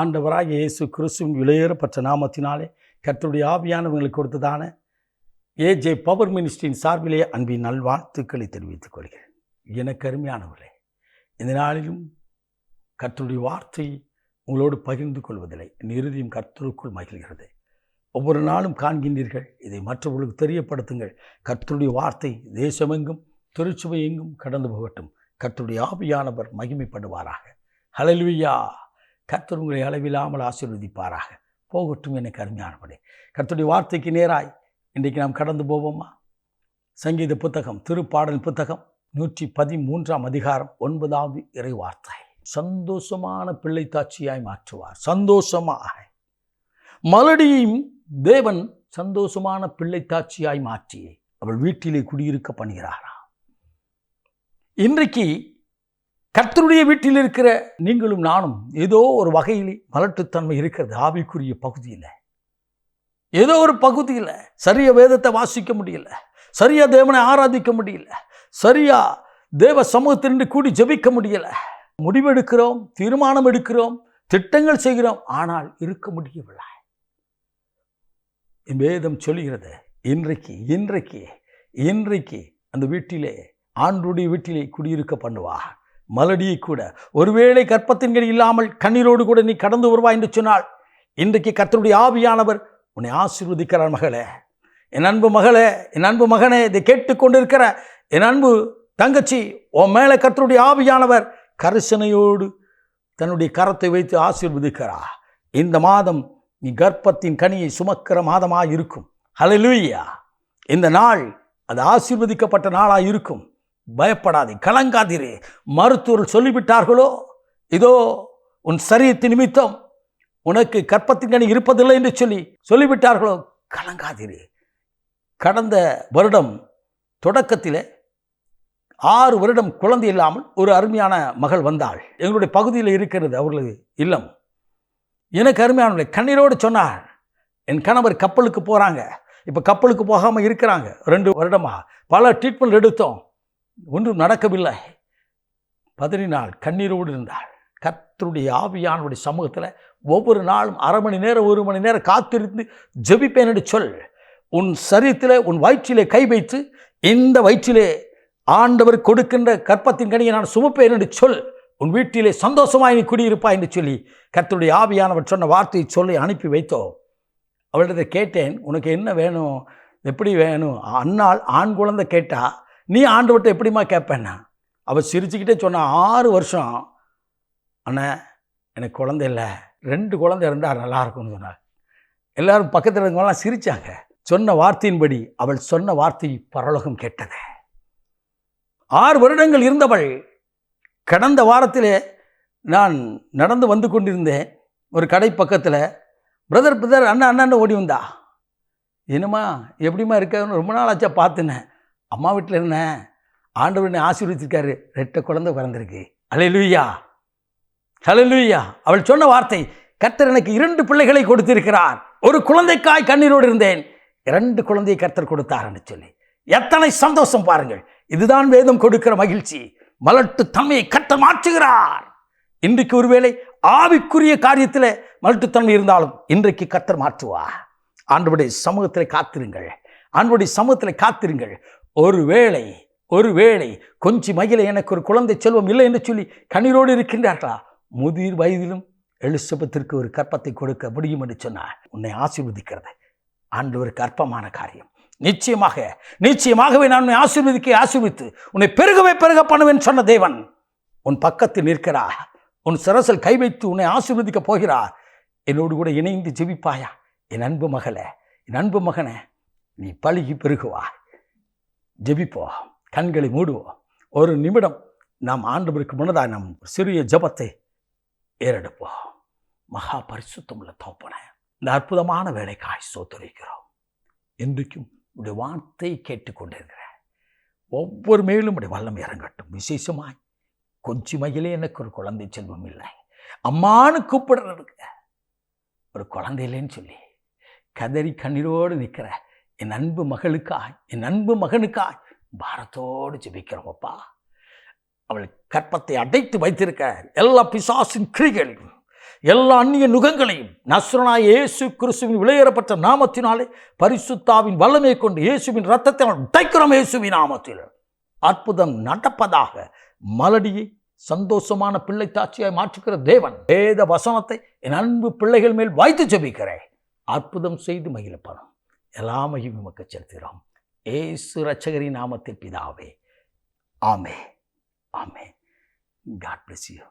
ஆண்டவராக இயேசு கிறிஸ்துவின் விலையேறப்பட்ட நாமத்தினாலே கர்த்தருடைய ஆவியானவங்களுக்கு கொடுத்ததான ஏஜே பவர் மினிஸ்ட்ரியின் சார்பிலே அன்பின் நல்வாழ்த்துக்களை தெரிவித்துக் கொள்கிறேன். எனக்கு அருமையானவர்களே இந்த நாளிலும் கர்த்தருடைய வார்த்தை உங்களோடு பகிர்ந்து கொள்வதில்லை. என் இறுதியும் கர்த்தருக்குள் மகிழ்கிறது. ஒவ்வொரு நாளும் காண்கின்றீர்கள். இதை மற்றவர்களுக்கு தெரியப்படுத்துங்கள். கர்த்தருடைய வார்த்தை தேசமெங்கும் திருச்சுவை எங்கும் கடந்து போகட்டும். கர்த்தருடைய ஆவியானவர் மகிமைப்படுவாராக. ஹலல்வியா கர்த்தர் உங்களை அளவில்லாமல் ஆசீர்வதிப்பாராக. போகட்டும் என அருமையானவரே. கர்த்தருடைய வார்த்தைக்கு நேராய் இன்றைக்கு நாம் கடந்து போவோமா? சங்கீத புத்தகம் திருப்பாடல் புத்தகம் நூற்றி பதிமூன்றாம் அதிகாரம் ஒன்பதாவது இறை வார்த்தை. சந்தோஷமான பிள்ளை தாட்சியாய் மாற்றுவார். சந்தோஷமாக. மலடியையும் தேவன் சந்தோஷமான பிள்ளை தாட்சியாய் மாற்றி அவள் வீட்டிலே குடியிருக்க பண்ணுகிறாராம் இன்றைக்கு கர்த்தருடைய வீட்டில் இருக்கிற நீங்களும் நானும் ஏதோ ஒரு வகையில் மலட்டுத்தன்மை இருக்கிறது ஆவிக்குரிய பகுதியில். ஏதோ ஒரு பகுதியில் சரியா வேதத்தை வாசிக்க முடியல சரியா தேவனை ஆராதிக்க முடியல சரியா தேவ சமூகத்திலிருந்து கூடி ஜெபிக்க முடியல. முடிவெடுக்கிறோம் தீர்மானம் எடுக்கிறோம் திட்டங்கள் செய்கிறோம் ஆனால் இருக்க முடியவில்லை. வேதம் சொல்கிறது இன்றைக்கு இன்றைக்கு இன்றைக்கு அந்த வீட்டிலே ஆண்டுடைய வீட்டிலே குடியிருக்க பண்ணுவார் மலடியை கூட ஒருவேளை கற்பத்தின் இல்லாமல் கண்ணீரோடு கூட நீ கடந்து வருவாய் என்று சொன்னால் இன்றைக்கு கர்த்தருடைய ஆவியானவர் உன்னை ஆசீர்வதிக்கிறார் மகளே. என் அன்பு மகளே என் அன்பு மகனே இதை கேட்டுக்கொண்டிருக்கிற என் அன்பு தங்கச்சி உன் மேலே கர்த்தருடைய ஆவியானவர் கரிசனையோடு தன்னுடைய கரத்தை வைத்து ஆசீர்வதிக்கிறா. இந்த மாதம் நீ கர்ப்பத்தின் கனியை சுமக்கிற மாதமாக இருக்கும் ஹலலூயா இந்த நாள் அது ஆசீர்வதிக்கப்பட்ட நாளாக இருக்கும் பயப்படாதே கலங்காதீரே. மருத்துவர்கள் சொல்லிவிட்டார்களோ? இதோ உன் சரீரத்தின் நிமித்தம் உனக்கு கற்பத்தின் இருப்பதில்லை என்று சொல்லி சொல்லிவிட்டார்களோ? கலங்காதீரே. கடந்த வருடம் தொடக்கத்தில் ஆறு வருடம் குழந்தை இல்லாமல் ஒரு அருமையான மகள் வந்தாள். எங்களுடைய பகுதியில் இருக்கிறது அவர்களது இல்லம். எனக்கு அருமையானவர்களை கண்ணீரோடு சொன்னார் என் கணவர் கப்பலுக்கு போகிறாங்க இப்போ கப்பலுக்கு போகாமல் இருக்கிறாங்க ரெண்டு வருடமாக பல ட்ரீட்மெண்ட் எடுத்தோம். ஒன்றும் நடக்கவில்லை. பதினி நாள் கண்ணீரோடு இருந்தாள். கர்த்தருடைய ஆவியானுடைய சமூகத்தில் ஒவ்வொரு நாளும் அரை மணி நேரம் ஒரு மணி நேரம் காத்திருந்து ஜெபிப்பேன் என்று சொல். உன் சரீரத்தில் உன் வயிற்றிலே கை வைத்து இந்த வயிற்றிலே ஆண்டவர் கொடுக்கின்ற கற்பத்தின் கனியை நான் சுமப்பேன் என்று சொல். உன் வீட்டிலே சந்தோஷமாய் நீ குடியிருப்பாய் என்று சொல்லி கர்த்தருடைய ஆவியானவர் சொன்ன வார்த்தையை சொல்லி அனுப்பி வைத்தோம் அவளிடத்தை கேட்டேன் உனக்கு என்ன வேணும்? எப்படி வேணும்? அண்ணாள் ஆண் குழந்தை கேட்டால் நீ ஆண்டவர்கிட்ட எப்படிம்மா கேட்பேன்னா அவள் சிரிச்சுக்கிட்டே சொன்ன ஆறு வருஷம். அண்ணன் எனக்கு குழந்தை இல்லை. ரெண்டு குழந்தை இருந்தால் நல்லா இருக்கும்னு சொன்னார் எல்லாரும் பக்கத்தில் இருந்தவங்களாம் சிரிச்சாங்க. சொன்ன வார்த்தையின்படி அவள் சொன்ன வார்த்தை பரலோகம் கேட்டது. ஆறு வருடங்கள் இருந்தவள் கடந்த வாரத்திலே நான் நடந்து வந்து கொண்டிருந்தேன். ஒரு கடை பக்கத்தில் பிரதர் பிரதர் அண்ணா அண்ணான்னு ஓடி வந்தா. என்னம்மா எப்படிம்மா இருக்கன்னு ரொம்ப நாள் ஆச்சா பார்த்துனேன். அம்மா வீட்டில் இருந்தேன் ஆண்டவர் என்னை ஆசீர்வதிச்சிருக்காரு. ரெட்டை குழந்தை பிறந்திருக்கு. அலையலுயா ஹalleluya அவள் சொன்ன வார்த்தை கர்த்தர் எனக்கு இரண்டு பிள்ளைகளை கொடுத்திருக்கிறார். ஒரு குழந்தைக்காய் கண்ணீரோடு இருந்தேன். இரண்டு குழந்தையை கர்த்தர் கொடுத்தார்னு சொல்லி. எத்தனை சந்தோஷம் பாருங்கள். இதுதான் வேதம் கொடுக்கிற மகிழ்ச்சி. மலட்டு தன்மையை கர்த்தர் மாற்றுகிறார். இன்றைக்கு ஒருவேளை ஆவிக்குரிய காரியத்தில் மலட்டுத்தன்மை இருந்தாலும் இன்றைக்கு கர்த்தர் மாற்றுவா ஆண்டுபடி சமூகத்தில் காத்திருங்கள். ஆண்டவருடைய சமூகத்தில் காத்திருங்கள். ஒருவேளை ஒருவேளை கொஞ்சி மகிழ எனக்கு ஒரு குழந்தை செல்வம் இல்லை என்று சொல்லி கண்ணீரோடு இருக்கின்றார்களா? முதிர் வயதிலும் எலிசபத்திற்கு ஒரு கற்பத்தை கொடுக்க முடியும் என்று சொன்னார் உன்னை ஆசீர்வதிக்கிறது. ஆண்டவருக்கு அற்பமான காரியம். நிச்சயமாக நிச்சயமாகவே நான் உன்னை ஆசீர்வதிக்க ஆசீர்வித்து உன்னை பெருகவே பெருக பண்ணுவேன் சொன்ன தேவன். உன் பக்கத்தில் நிற்கிறார். உன் சிரசில் கை வைத்து உன்னை ஆசீர்வதிக்க போகிறார். என்னோடு கூட இணைந்து ஜெபிப்பாயா? என் அன்பு மகளே என் அன்பு மகனே நீ பழுகி பெருகுவா ஜெபிப்போ கண்களை மூடுவோம். ஒரு நிமிடம் நாம் ஆண்டவருக்கு முன்னதாக நம் சிறிய ஜபத்தை ஏறெடுப்போம். மகா பரிசுத்தமுள்ள தோப்பன இந்த அற்புதமான வேலைக்காய் சோத்துரைக்கிறோம். இன்றைக்கும் உடைய வார்த்தை கேட்டுக்கொண்டிருக்கிற ஒவ்வொரு மேலும் உடைய வல்லம் இறங்கட்டும். விசேஷமாய் கொஞ்சி மயிலே எனக்கு ஒரு குழந்தை செல்வம் இல்லை. அம்மானு கூப்பிடுறதுக்கு. ஒரு குழந்தை இல்லைன்னு சொல்லி கதறி கண்ணீரோடு நிற்கிற என் அன்பு மகளுக்காய் என் அன்பு மகனுக்காய் பாரத்தோடு ஜெபிக்கிறோமப்பா. அவள் கற்பத்தை அடைத்து வைத்திருக்க எல்லா பிசாசின் கிரிகளையும் எல்லா அந்நிய நுகங்களையும் நஸ்ரனாய் இயேசு கிறிஸ்துவின் விளையேறப்பட்ட நாமத்தினாலே பரிசுத்தாவின் வல்லமை கொண்டு இயேசுவின் ரத்தத்தினால் உடைக்கிறோம் இயேசுவின் நாமத்தில். அற்புதம் நடப்பதாக மலடியை சந்தோஷமான பிள்ளை தாட்சியாய் மாற்றுகிற தேவன் வேத வசனத்தை என் அன்பு பிள்ளைகள் மேல் வாய்த்து ஜெபிக்கிறேன். அற்புதம் செய்து மகிழப்படும். எல்லா மகிழ்வும் உமக்கு செலுத்துகிறோம். ஏசு ரச்சகரி நாமத்தில் பிதாவே. ஆமே ஆமே காட் பிளஸ் யூ